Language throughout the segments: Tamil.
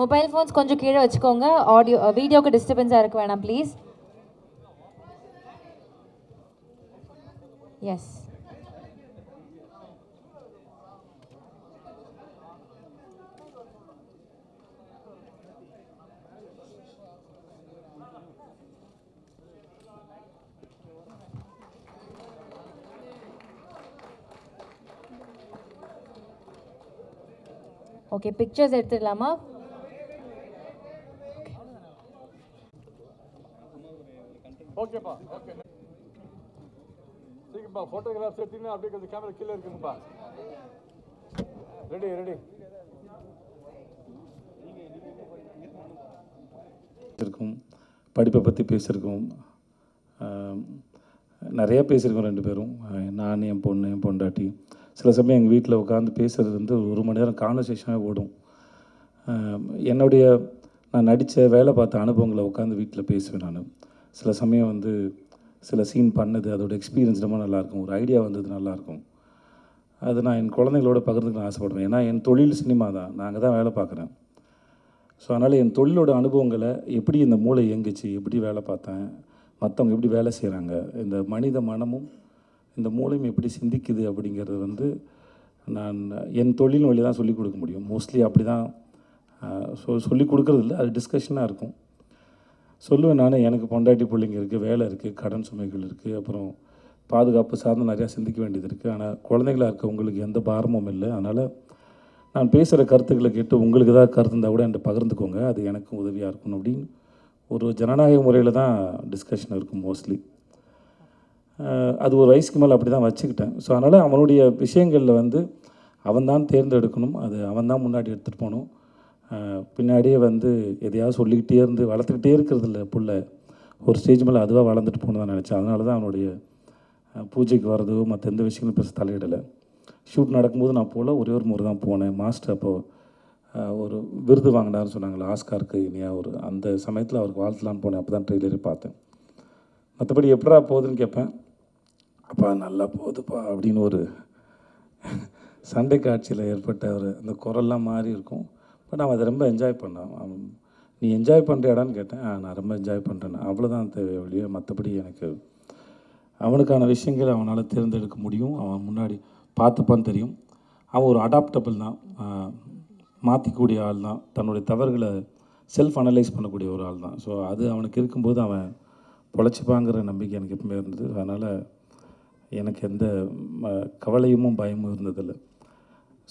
மொபைல் ஃபோன்ஸ் கொஞ்சம் கீழே வச்சுக்கோங்க. ஆடியோ வீடியோக்கு டிஸ்டர்பன்ஸாக இருக்க வேணாம் ப்ளீஸ் எஸ் ஓகே பிக்சர்ஸ் எடுத்துடலாமா? ஓகேப்பா ஓகே சீக்கிரப்பா ஃபோட்டோகிராஃப்ஸ் எடுத்தீங்கன்னா அப்படியே கொஞ்சம் கேமரா கீழே இருக்குங்கப்பா ரெடி ரெடி பேசியிருக்கோம் படிப்பை பற்றி பேசியிருக்கோம் நிறைய பேசியிருக்கோம் ரெண்டு பேரும். நான் என் பொண்ணு என் பொண்டாட்டி. சில சமயம் எங்கள் வீட்டில் உட்காந்து பேசுகிறது வந்து ஒரு மணி நேரம் கான்வர்சேஷனாக ஓடும். என்னுடைய நான் நடித்த வேலை பார்த்த அனுபவங்களை உட்காந்து வீட்டில் பேசுவேன் நான். சில சமயம் வந்து சில சீன் பண்ணது அதோட எக்ஸ்பீரியன்ஸ் ரொம்ப நல்லாயிருக்கும். ஒரு ஐடியா வந்தது நல்லாயிருக்கும். அது நான் என் குழந்தைங்களோட பகிர்ந்துக்க நான் ஆசைப்படுவேன். ஏன்னா என் தொழில் சினிமா தான். நான் அங்கே தான் வேலை பார்க்குறேன். ஸோ அதனால் என் தொழிலோட அனுபவங்களை எப்படி இந்த மூளை இயங்குச்சு எப்படி வேலை பார்த்தேன் மற்றவங்க எப்படி வேலை செய்கிறாங்க இந்த மனித மனமும் இந்த மூளையும் எப்படி சிந்திக்குது அப்படிங்கிறது வந்து நான் என் தொழில் வழி தான் சொல்லிக் கொடுக்க முடியும். மோஸ்ட்லி அப்படி தான் சொ சொல்லிக் கொடுக்கறது இல்லை அது டிஸ்கஷனாக இருக்கும். சொல்லுவேன் நான் எனக்கு பொண்டாட்டி பிள்ளைங்க இருக்குது வேலை இருக்குது கடன் சுமைகள் இருக்குது அப்புறம் பாதுகாப்பு சார்ந்து நிறையா சிந்திக்க வேண்டியது இருக்குது ஆனால் குழந்தைகளாக இருக்க உங்களுக்கு எந்த பாரமும் இல்லை. அதனால் நான் பேசுகிற கருத்துக்களை கேட்டு உங்களுக்கு ஏதாவது கருத்து இருந்தால் கூட என்கிட்ட பகிர்ந்துக்கோங்க. அது எனக்கும் உதவியாக இருக்கும் அப்படின்னு ஒரு ஜனநாயக முறையில் தான் டிஸ்கஷன் இருக்கும் மோஸ்ட்லி அது ஒரு வயசுக்கு மேலே அப்படி தான் வச்சுக்கிட்டேன். ஸோ அதனால் அவனுடைய விஷயங்களில் வந்து அவன் தான் தேர்ந்தெடுக்கணும். அது அவன் தான் முன்னாடி எடுத்துகிட்டு போகணும். பின்னாடியே வந்து எதையாவது சொல்லிக்கிட்டே இருந்து வளர்த்துக்கிட்டே இருக்கிறது இல்லை புள்ள. ஒரு ஸ்டேஜ் மேலே அதுவாக வளர்ந்துட்டு போகணும் தான் நினச்சேன். அதனால தான் அவனுடைய பூஜைக்கு வர்றதோ மற்ற எந்த விஷயங்களும் பெருசு தலையிடலை. ஷூட் நடக்கும்போது நான் போகல ஒரே ஒரு முறை தான் போனேன். மாஸ்டர் அப்போது ஒரு விருது வாங்கினார்னு சொன்னாங்களே ஆஸ்காருக்கு இனியா ஒரு அந்த சமயத்தில் அவருக்கு வாழ்த்தலான்னு போனேன். அப்போ தான் ட்ரெய்லரே பார்த்தேன். மற்றபடி எப்படா போகுதுன்னு கேட்பேன் அப்பா நல்லா போகுதுப்பா அப்படின்னு ஒரு சண்டை காட்சியில் ஏற்பட்ட ஒரு அந்த குரல்லாம் மாறி இருக்கும். பட் அவன் அதை ரொம்ப என்ஜாய் பண்ணான். அவன் நீ என்ஜாய் பண்ணுறியாடான்னு கேட்டேன். "ஆ, நான் ரொம்ப என்ஜாய் பண்ணுறேன் அவ்வளோதான் தேவை ஒழிய மற்றபடி எனக்கு அவனுக்கான விஷயங்கள் அவனால் தேர்ந்தெடுக்க முடியும். அவன் முன்னாடி பார்த்துப்பான்னு தெரியும். அவன் ஒரு அடாப்டபிள் தான். மாற்றிக்கூடிய ஆள் தான். தன்னுடைய தவறுகளை செல்ஃப் அனலைஸ் பண்ணக்கூடிய ஒரு ஆள் தான். ஸோ அது அவனுக்கு இருக்கும்போது அவன் பொழைச்சிப்பாங்கிற நம்பிக்கை எனக்கு எப்பவுமே இருந்தது. அதனால் எனக்கு எந்த ம, கவலையும் பயமும் இருந்ததில்லை.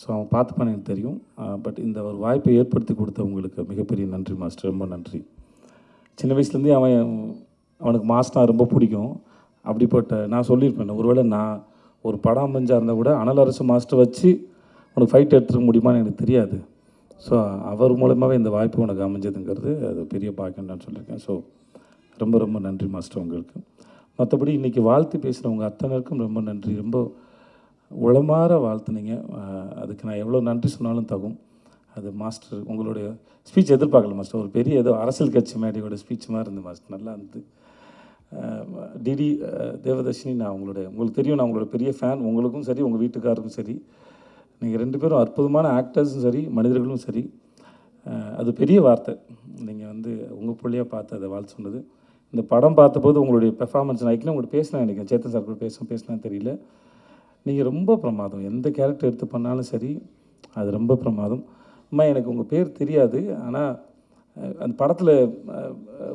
ஸோ அவன் பார்த்துப்பான்னு எனக்கு தெரியும். பட் இந்த ஒரு வாய்ப்பை ஏற்படுத்தி கொடுத்தவங்களுக்கு மிகப்பெரிய நன்றி மாஸ்டர் ரொம்ப நன்றி. சின்ன வயசுலேருந்தே அவன் அவனுக்கு மாஸ்டா ரொம்ப பிடிக்கும். அப்படிப்பட்ட நான் சொல்லியிருப்பேன் ஒருவேளை நான் ஒரு படம் அமைஞ்சாக இருந்தால் கூட அனல் அரசு மாஸ்டர் வச்சு உனக்கு ஃபைட் எடுத்துக்க முடியுமான்னு எனக்கு தெரியாது. ஸோ அவர் மூலமாகவே இந்த வாய்ப்பு உனக்கு அமைஞ்சதுங்கிறது அது பெரிய பாக்கியம் நான் சொல்லியிருக்கேன். ஸோ ரொம்ப ரொம்ப நன்றி மாஸ்டர் உங்களுக்கு. மற்றபடி இன்றைக்கி வாழ்த்து பேசுகிறவங்க அத்தனருக்கும் ரொம்ப நன்றி. ரொம்ப உளமாற வாழ்த்துனீங்க. அதுக்கு நான் எவ்வளோ நன்றி சொன்னாலும் தகும். அது மாஸ்டர் உங்களுடைய ஸ்பீச் எதிர்பார்க்கல மாஸ்டர். ஒரு பெரிய ஏதோ அரசியல் கட்சி மேடையோட ஸ்பீச் மாதிரி இருந்தது மாஸ்டர். நல்லா இருந்து டிடி தேவதர்ஷினி நான் உங்களுடைய உங்களுக்கு தெரியும் நான் உங்களோட பெரிய ஃபேன் உங்களுக்கும் சரி உங்கள் வீட்டுக்காருக்கும் சரி. நீங்கள் ரெண்டு பேரும் அற்புதமான ஆக்டர்ஸும் சரி மனிதர்களும் சரி. அது பெரிய வார்த்தை. நீங்கள் வந்து உங்கள் பிள்ளையாக பார்த்து அதை வாழ்த்து சொன்னது. இந்த படம் பார்த்தபோது உங்களுடைய பெர்ஃபார்மன்ஸ் நான் ஏற்கனவே உங்கள்கிட்ட பேசினேன் நினைக்கிறேன். சேத்தன் சார் கூட பேச பேசினா தெரியல. நீங்கள் ரொம்ப பிரமாதம். எந்த கேரக்டர் எடுத்து பண்ணாலும் சரி அது ரொம்ப பிரமாதம். அம்மா எனக்கு உங்கள் பேர் தெரியாது. ஆனால் அந்த படத்தில்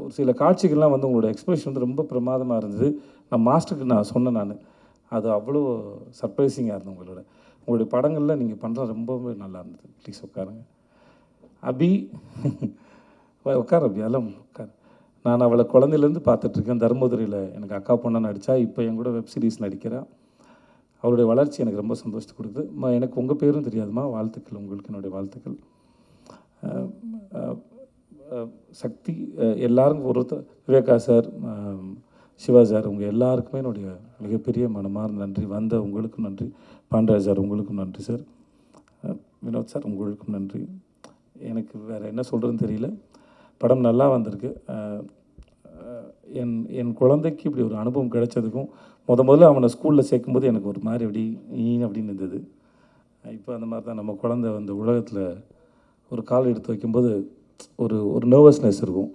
ஒரு சில காட்சிகள்லாம் வந்து உங்களோட எக்ஸ்பிரஷன் வந்து ரொம்ப பிரமாதமாக இருந்தது. நான் மாஸ்டருக்கு நான் சொன்னேன் நான். அது அவ்வளோ சர்ப்ரைசிங்காக இருந்தது உங்களோட. உங்களுடைய படங்களில் நீங்கள் பண்ணுறது ரொம்பவே நல்லா இருந்தது. ப்ளீஸ் உட்காருங்க. அபி உட்கார் அபி. அதெல்லாம் உட்கார். நான் அவளை குழந்தையிலேருந்து பார்த்துட்ருக்கேன் தருமபுரியில் எனக்கு அக்கா பொண்ணாக நடித்தா இப்போ என் கூட வெப் சீரிஸ் நடிக்கிறா. அவருடைய வளர்ச்சி எனக்கு ரொம்ப சந்தோஷத்தை கொடுக்குது. மா எனக்கு உங்கள் பேரும் தெரியாதுமா? வாழ்த்துக்கள் உங்களுக்கு என்னுடைய வாழ்த்துக்கள். சக்தி எல்லாரும் ஒருத்தர் விவேகா சார் சிவா சார் உங்கள் எல்லாருக்குமே என்னுடைய மிகப்பெரிய மனமார்ந்த நன்றி. வந்த உங்களுக்கும் நன்றி. பாண்டராஜ் சார் உங்களுக்கும் நன்றி சார். வினோத் சார் உங்களுக்கும் நன்றி. எனக்கு வேறு என்ன சொல்கிறதுன்னு தெரியல. படம் நல்லா வந்திருக்கு. என் என் குழந்தைக்கு இப்படி ஒரு அனுபவம் கிடைச்சதுக்கும் முத முதல்ல அவனை ஸ்கூலில் சேர்க்கும்போது எனக்கு ஒரு மாதிரி அப்படி ஈ அப்படின்னு இருந்தது. இப்போ அந்த மாதிரி தான் நம்ம குழந்தை வந்து உலகத்தில் ஒரு கால் எடுத்து வைக்கும்போது ஒரு ஒரு நர்வஸ்னஸ் இருக்கும்.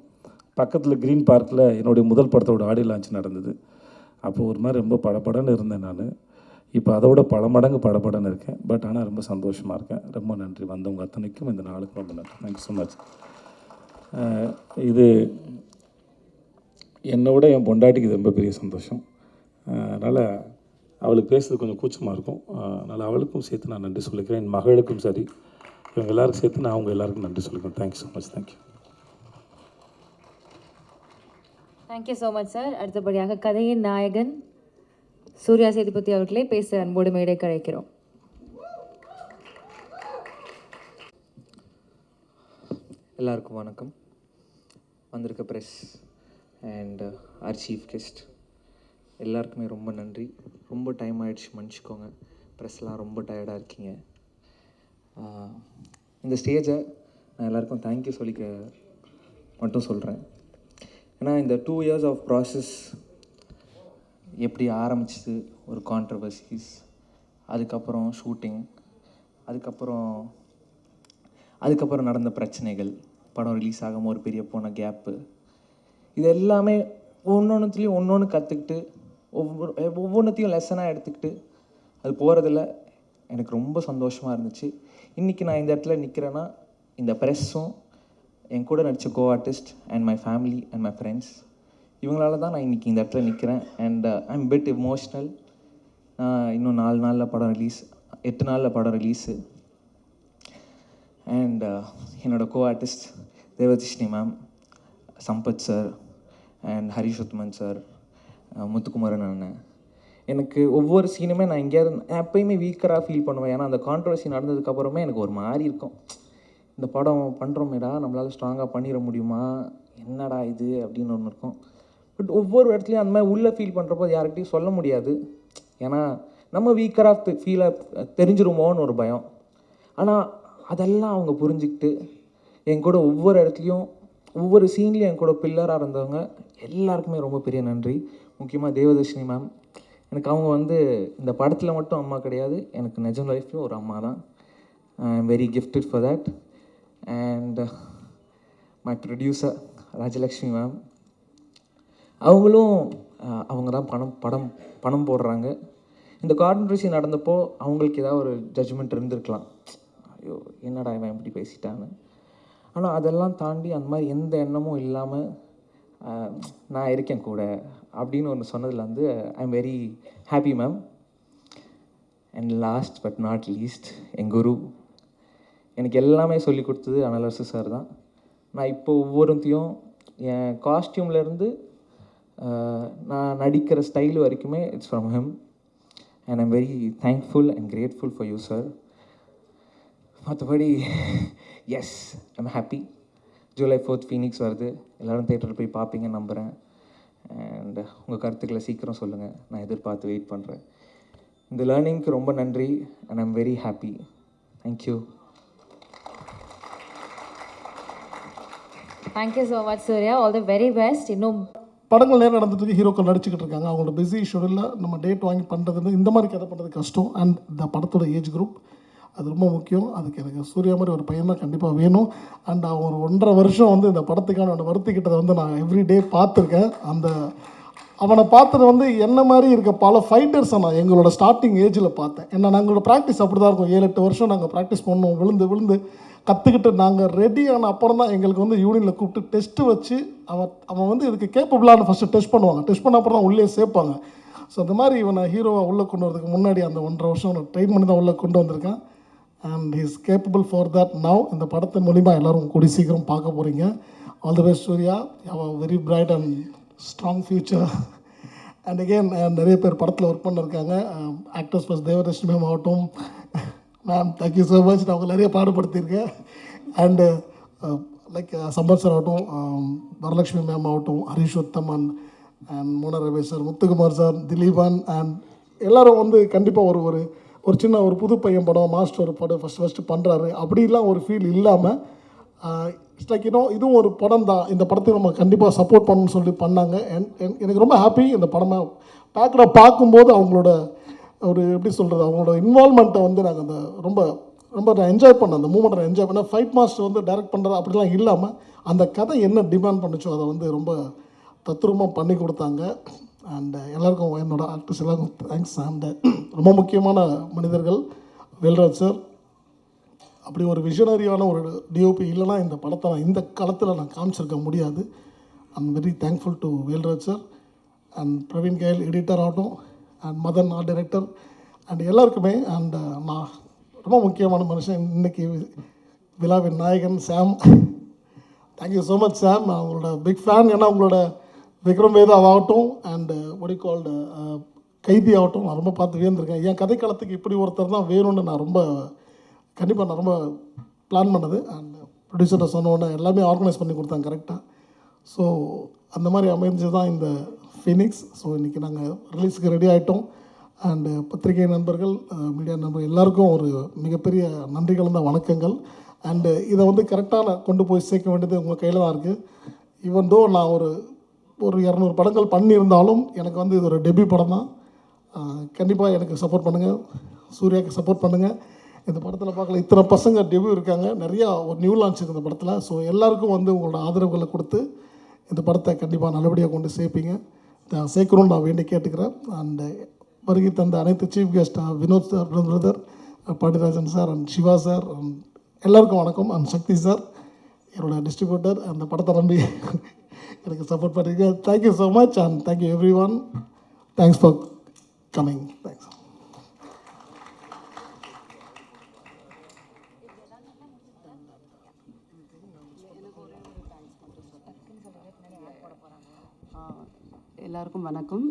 பக்கத்தில் க்ரீன் பார்க்கில் என்னுடைய முதல் படத்தோட ஆடியோ லான்ச் நடந்தது. அப்போது ஒரு மாதிரி ரொம்ப படப்படன்னு இருந்தேன் நான். இப்போ அதோட பல மடங்கு படபடன்னு இருக்கேன். பட் ஆனால் ரொம்ப சந்தோஷமாக இருக்கேன். ரொம்ப நன்றி. வந்தவங்க அத்தனைக்கும் இந்த நாளுக்கு ரொம்ப நன்றி. தேங்க்யூ ஸோ மச் இது என்னை விட என் பொண்டாட்டிக்கு இது ரொம்ப பெரிய சந்தோஷம். அதனால் அவளுக்கு பேசுறது கொஞ்சம் கூச்சமாக இருக்கும். அதனால் அவளுக்கும் சேர்த்து நான் நன்றி சொல்லிக்கிறேன். என் மகளுக்கும் சரி. இவங்க எல்லாருக்கும் சேர்த்து நான் அவங்க எல்லாருக்கும் நன்றி சொல்லிக்கிறேன். Thank you so much thank you thank you so much sir அடுத்தபடியாக கதையின் நாயகன் சூர்யா சேதுபதி அவர்களே பேச அன்போடு மேடை கழைக்கிறோம் எல்லாருக்கும் வணக்கம். வந்திருக்க press and our chief guest எல்லாருக்குமே ரொம்ப நன்றி. ரொம்ப டைம் ஆகிடுச்சு மன்னிச்சிக்கோங்க. ப்ரெஸ்லாம் ரொம்ப டயர்டாக இருக்கீங்க. இந்த ஸ்டேஜை நான் எல்லாருக்கும் தேங்க்யூ சொல்லிக்க மட்டும் சொல்கிறேன் ஏன்னா இந்த டூ இயர்ஸ் ஆஃப் ப்ராசஸ் எப்படி ஆரம்பிச்சது ஒரு கான்ட்ரவர்சிஸ் அதுக்கப்புறம் ஷூட்டிங் அதுக்கப்புறம் அதுக்கப்புறம் நடந்த பிரச்சனைகள் படம் ரிலீஸ் ஆகாமல் ஒரு பெரிய போன கேப்பு இது எல்லாமே ஒன்றொன்றுத்துலேயும் ஒன்று ஒன்று கற்றுக்கிட்டு ஒவ்வொரு ஒவ்வொன்றத்தையும் லெசனாக எடுத்துக்கிட்டு அது போகிறதுல எனக்கு ரொம்ப சந்தோஷமாக இருந்துச்சு. இன்றைக்கி நான் இந்த இடத்துல நிற்கிறேன்னா இந்த ப்ரெஸ்ஸும் என் கூட நடித்த co artist and my family and my friends இவங்களால தான் நான் இன்றைக்கி இந்த இடத்துல நிற்கிறேன் and I am bit emotional இன்னும் நாலு நாளில் படம் ரிலீஸ் எட்டு நாளில் படம் ரிலீஸு அண்ட் uh, என்னோட co artist Devadarshini ma'am Sampath sir and Harish Uthaman sir Muthukumaran அண்ணன். எனக்கு ஒவ்வொரு சீனுமே நான் எங்கேயாவது நான் எப்பயுமே வீக்கராக ஃபீல் பண்ணுவேன். ஏன்னா அந்த கான்ட்ரவர்சி நடந்ததுக்கப்புறமே எனக்கு ஒரு மாதிரி இருக்கும். இந்த படம் பண்ணுறோமேடா நம்மளால் ஸ்ட்ராங்காக பண்ணிட முடியுமா? என்னடா இது? அப்படின்னு ஒன்று இருக்கும். பட் ஒவ்வொரு இடத்துலையும் அந்த மாதிரி உள்ளே ஃபீல் பண்ணுறப்போ யார்கிட்டையும் சொல்ல முடியாது. ஏன்னா நம்ம வீக்கராக ஃபீலாக தெரிஞ்சிருமோன்னு ஒரு பயம். ஆனால் அதெல்லாம் அவங்க புரிஞ்சுக்கிட்டு என் கூட ஒவ்வொரு இடத்துலையும் ஒவ்வொரு சீன்லேயும் என் கூட பில்லராக இருந்தவங்க எல்லாருக்குமே ரொம்ப பெரிய நன்றி. முக்கியமாக தேவதர்ஷினி மேம் எனக்கு அவங்க வந்து இந்த படத்தில் மட்டும் அம்மா கிடையாது. எனக்கு நிஜம் லைஃப்லேயும் ஒரு அம்மா தான். I am very gifted for that and my producer Rajalakshmi ma'am அவங்களும் அவங்க தான் பணம் படம் பணம் போடுறாங்க. இந்த கான்ட்ரவர்சி நடந்தப்போ அவங்களுக்கு ஏதாவது ஒரு ஜட்ஜ்மெண்ட் இருந்திருக்கலாம். ஐயோ என்னடா இவன் இப்படி பேசிட்டான்னு. ஆனால் அதெல்லாம் தாண்டி அந்த மாதிரி எந்த எண்ணமும் இல்லாமல் நான் இருக்கேன் கூட அப்படின்னு ஒன்று சொன்னதில் வந்து I am very happy ma'am and last but not least என் குரு. எனக்கு எல்லாமே சொல்லி கொடுத்தது அனலரசு சார் தான். நான் இப்போ ஒவ்வொருத்தையும் என் காஸ்டியூம்லேருந்து நான் நடிக்கிற ஸ்டைல் வரைக்குமே it's from him and I'm very thankful and grateful for you sir மற்றபடி yes I'm happy July fourth Phoenix வருது. எல்லோரும் தேட்டரில் போய் பார்ப்பீங்கன்னு நம்புகிறேன் அண்ட் உங்கள் கருத்துக்களை சீக்கிரம் சொல்லுங்கள் நான் எதிர்பார்த்து வெயிட் பண்ணுறேன் இந்த லேர்னிங்க்கு ரொம்ப நன்றி and I'm very happy thank you thank you so much Surya all the very best இன்னும் படங்கள் நேரம் நடந்துட்டு ஹீரோக்கள் நடிச்சுக்கிட்டு இருக்காங்க. அவங்களோட பிஸி ஷெடியூலில் நம்ம டேட் வாங்கி பண்ணுறது இந்த மாதிரி கதை பண்ணுறது கஷ்டம். அண்ட் இந்த படத்தோட ஏஜ் குரூப் அது ரொம்ப முக்கியம். அதுக்கு எனக்கு சூர்யா மாதிரி ஒரு பையன் தான் கண்டிப்பாக வேணும். அண்ட் அவன் ஒரு ஒன்றரை வருஷம் வந்து இந்த படத்துக்கான அவனை வருத்திக்கிட்டதை வந்து நான் எவ்ரி டே பார்த்துருக்கேன். அந்த அவனை பார்த்தது வந்து என்ன மாதிரி இருக்க பல ஃபைட்டர்ஸை நான் எங்களோட ஸ்டார்டிங் ஏஜில் பார்த்தேன். ஏன்னா நாங்களோட ப்ராக்டிஸ் அப்படி தான் இருக்கும். ஏழு எட்டு வருஷம் நாங்கள் ப்ராக்டிஸ் பண்ணோம் விழுந்து விழுந்து கற்றுக்கிட்டு நாங்கள் ரெடி ஆன அப்புறம் தான் எங்களுக்கு வந்து யூனியனில் கூப்பிட்டு டெஸ்ட்டு வச்சு அவன் அவன் வந்து இதுக்கு கேப்பபிளான ஃபஸ்ட்டு டெஸ்ட் பண்ணுவாங்க. டெஸ்ட் பண்ண அப்புறம் தான் உள்ளே சேர்ப்பாங்க. ஸோ அந்த மாதிரி இவனை ஹீரோவாக உள்ளே கொண்டு வரதுக்கு முன்னாடி அந்த ஒன்றரை வருஷம் ட்ரெயின் பண்ணி தான் உள்ளே கொண்டு வந்திருக்கேன். And is capable for that now இந்த படத்தின் மூலிமா எல்லோரும் கூடி சீக்கிரம் பார்க்க போகிறீங்க all the best Surya. Have very bright and strong future and again நிறைய பேர் படத்தில் ஒர்க் பண்ணிருக்காங்க. ஆக்டர்ஸ் ப்ளஸ் தேவதர்ஷினி மேம் ஆகட்டும். Ma'am thank you so much நான் அவங்க நிறைய பாடுபடுத்தியிருக்கேன். And like uh, uh, Sampath sir ஆகட்டும் um, வரலட்சுமி மேம் ஆகட்டும் ஹரிஷ் உத்தமன் அண்ட் மோன Ramesh sir Muthukumar sir Dileepan and எல்லோரும் வந்து கண்டிப்பாக ஒரு ஒரு ஒரு சின்ன ஒரு புது பையன் படம் மாஸ்டர் ஒரு படம் ஃபஸ்ட் ஃபஸ்ட்டு பண்ணுறாரு அப்படிலாம் ஒரு ஃபீல் இல்லாமல் இட்ஸ் லைக் இதுவும் ஒரு படம் தான் இந்த படத்தை நம்ம கண்டிப்பாக சப்போர்ட் பண்ணணும்னு சொல்லி பண்ணாங்க. என்- என்- எனக்கு ரொம்ப ஹாப்பி இந்த படமாக பார்க்குற பார்க்கும்போது அவங்களோட ஒரு எப்படி சொல்கிறது அவங்களோட இன்வால்மெண்ட்டை வந்து நாங்கள் அந்த ரொம்ப ரொம்ப நான் என்ஜாய் பண்ணேன். அந்த மூமெண்ட்டை என்ஜாய் பண்ணேன். ஃபைட் மாஸ்டர் வந்து டைரக்ட் பண்ணுறது அப்படிலாம் இல்லாமல் அந்த கதை என்ன டிமாண்ட் பண்ணுச்சோ அதை வந்து ரொம்ப தத்ரூபமாக பண்ணி கொடுத்தாங்க. அண்ட் uh, எல்லாருக்கும் என்னோட ஆக்டர்ஸ் எல்லாருக்கும் தேங்க்ஸ் அண்ட் uh, ரொம்ப முக்கியமான மனிதர்கள் வேல்ராஜ் சார் அப்படி ஒரு விஷனரியான ஒரு டிஓபி இல்லைனா இந்த படத்தை நான் இந்த காலத்தில் நான் காமிச்சிருக்க முடியாது. I'm very thankful to Velraj sir and Praveen K L editor ஆகட்டும் and Madan art director and எல்லாருக்குமே அண்ட் uh, நான் ரொம்ப முக்கியமான மனுஷன் இன்னைக்கு விழாவின் நாயகன் Sam thank you so much Sam நான் உங்களோட பிக் ஃபேன் ஏன்னா உங்களோட விக்ரம் வேதாவ் ஆகட்டும் அண்டு ஒடி uh, called uh, uh, Kaithi ஆகட்டும் நான் ரொம்ப பார்த்து வியந்திருக்கேன். என் கதைக்களத்துக்கு இப்படி ஒருத்தர் தான் வேணும்னு நான் ரொம்ப கண்டிப்பாக நான் ரொம்ப பிளான் பண்ணது. அண்ட் ப்ரொடியூசர்கிட்ட சொன்ன எல்லாமே ஆர்கனைஸ் பண்ணி கொடுத்தாங்க கரெக்டாக ஸோ அந்த மாதிரி அமைஞ்சு தான் இந்த ஃபினிக்ஸ் ஸோ இன்றைக்கி நாங்கள் ரிலீஸுக்கு ரெடி ஆகிட்டோம் அண்டு பத்திரிகை நண்பர்கள் மீடியா நண்பர்கள் எல்லாருக்கும் ஒரு மிகப்பெரிய நன்றி கலந்த வணக்கங்கள். அண்டு இதை வந்து கரெக்டாக கொண்டு போய் சேர்க்க வேண்டியது உங்கள் கையில் தான் இருக்குது ஈவன் தோ நான் ஒரு ஒரு இரநூறு படங்கள் பண்ணியிருந்தாலும் எனக்கு வந்து இது ஒரு டெபியூ படம் தான் கண்டிப்பாக எனக்கு சப்போர்ட் பண்ணுங்கள் சூர்யாவுக்கு சப்போர்ட் பண்ணுங்கள் இந்த படத்தில் பார்க்கல இத்தனை பசங்க டெபியூ இருக்காங்க. நிறையா ஒரு நியூ லான்ச் இருக்குது இந்த படத்தில். ஸோ எல்லாருக்கும் வந்து உங்களோட ஆதரவுகளை கொடுத்து இந்த படத்தை கண்டிப்பாக நல்லபடியாக கொண்டு சேர்ப்பீங்க. நான் சேர்க்கணும்னு நான் வேண்டி கேட்டுக்கிறேன். அண்டு வருகை தந்த அனைத்து chief guest Vinoth sir brother Pandiarajan sir and Siva sir and எல்லாருக்கும் வணக்கம். அண்ட் சக்தி சார் என்னோடய டிஸ்ட்ரிபியூட்டர் அந்த படத்தை நம்பி எனக்கு சப்போர்ட் பண்ணுறீங்க thank you so much and thank you everyone thanks for coming thanks எல்லாருக்கும் வணக்கம்.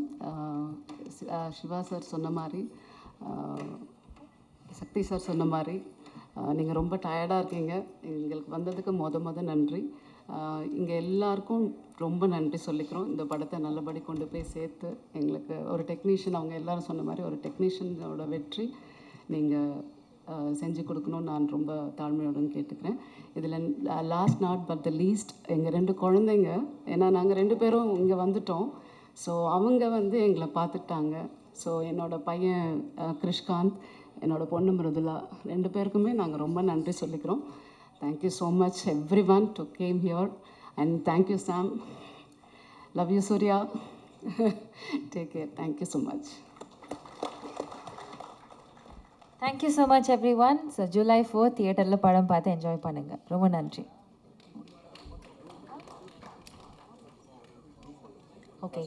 சிவா சார் சொன்ன மாதிரி சக்தி சார் சொன்ன மாதிரி நீங்கள் ரொம்ப டயர்டாக இருக்கீங்க. எங்களுக்கு வந்ததுக்கு மொத மொதல் நன்றி. இங்கே எல்லாருக்கும் ரொம்ப நன்றி சொல்லிக்கிறோம். இந்த படத்தை நல்லபடி கொண்டு போய் சேர்த்து எங்களுக்கு ஒரு டெக்னீஷியன் அவங்க எல்லாரும் சொன்ன மாதிரி ஒரு டெக்னீஷியனோட வெற்றி நீங்கள் செஞ்சு கொடுக்கணும்னு நான் ரொம்ப தாழ்மையுடன் கேட்டுக்கிறேன். இதில் last not but the least எங்கள் ரெண்டு குழந்தைங்க ஏன்னா நாங்கள் ரெண்டு பேரும் இங்கே வந்துட்டோம். ஸோ அவங்க வந்து எங்களை பார்த்துட்டாங்க. ஸோ என்னோடய பையன் கிருஷ்காந்த் என்னோட பொண்ணு மிருதுலா ரெண்டு பேருக்குமே நாங்கள் ரொம்ப நன்றி சொல்லிக்கிறோம். Thank you so much everyone to came here and thank you Sam love you Surya take care thank you so much thank you so much everyone so July four தியேட்டரில் படம் பார்த்து என்ஜாய் பண்ணுங்கள் ரொம்ப நன்றி. ஓகே